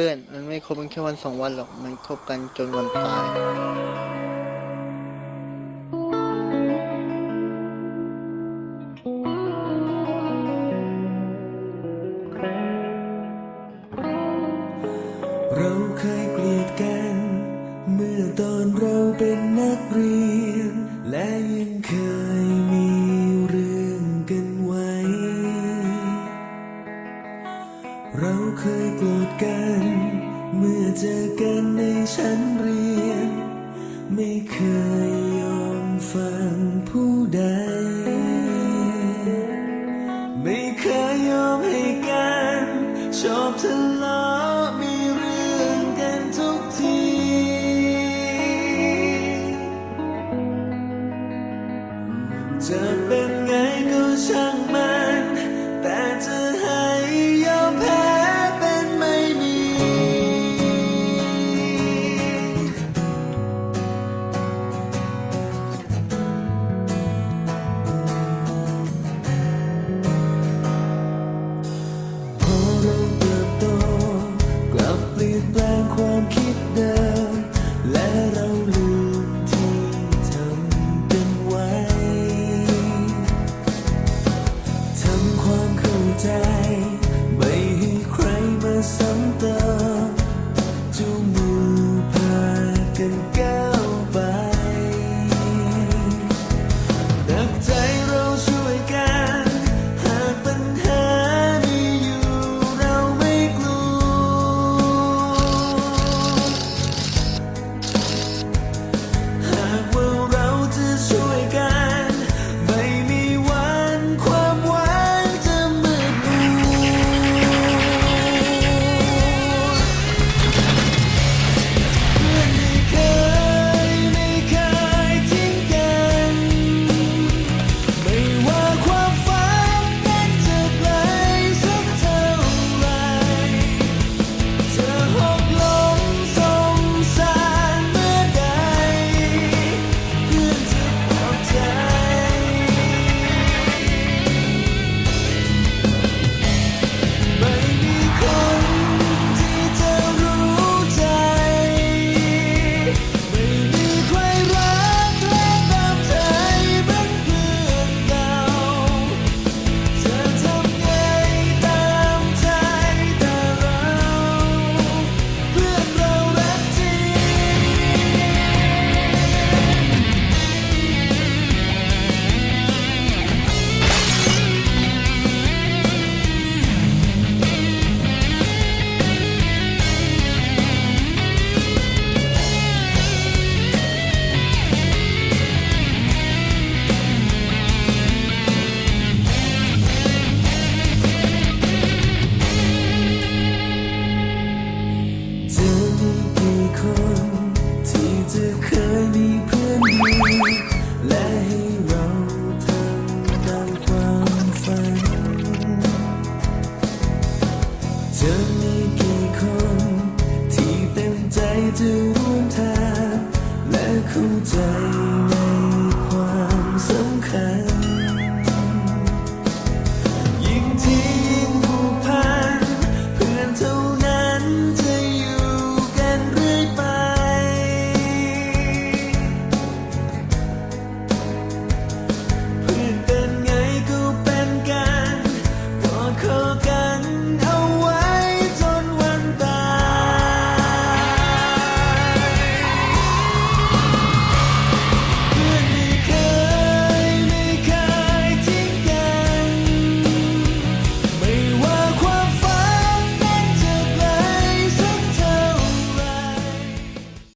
พื่อน มันไม่คบกันแค่วันสองวันหรอก มันคบกันจนวันตาย เราเคยเกลียดกัน เมื่อตอนเราเป็นนักเรียน และยังเคยมี เคยโกรธกัน เมื่อเจอกันในชั้นเรียน ไม่เคยยอมฟังผู้ใด ไม่เคยยอมให้กัน ชอบเธอ จะร่วมทางและเข้าใจ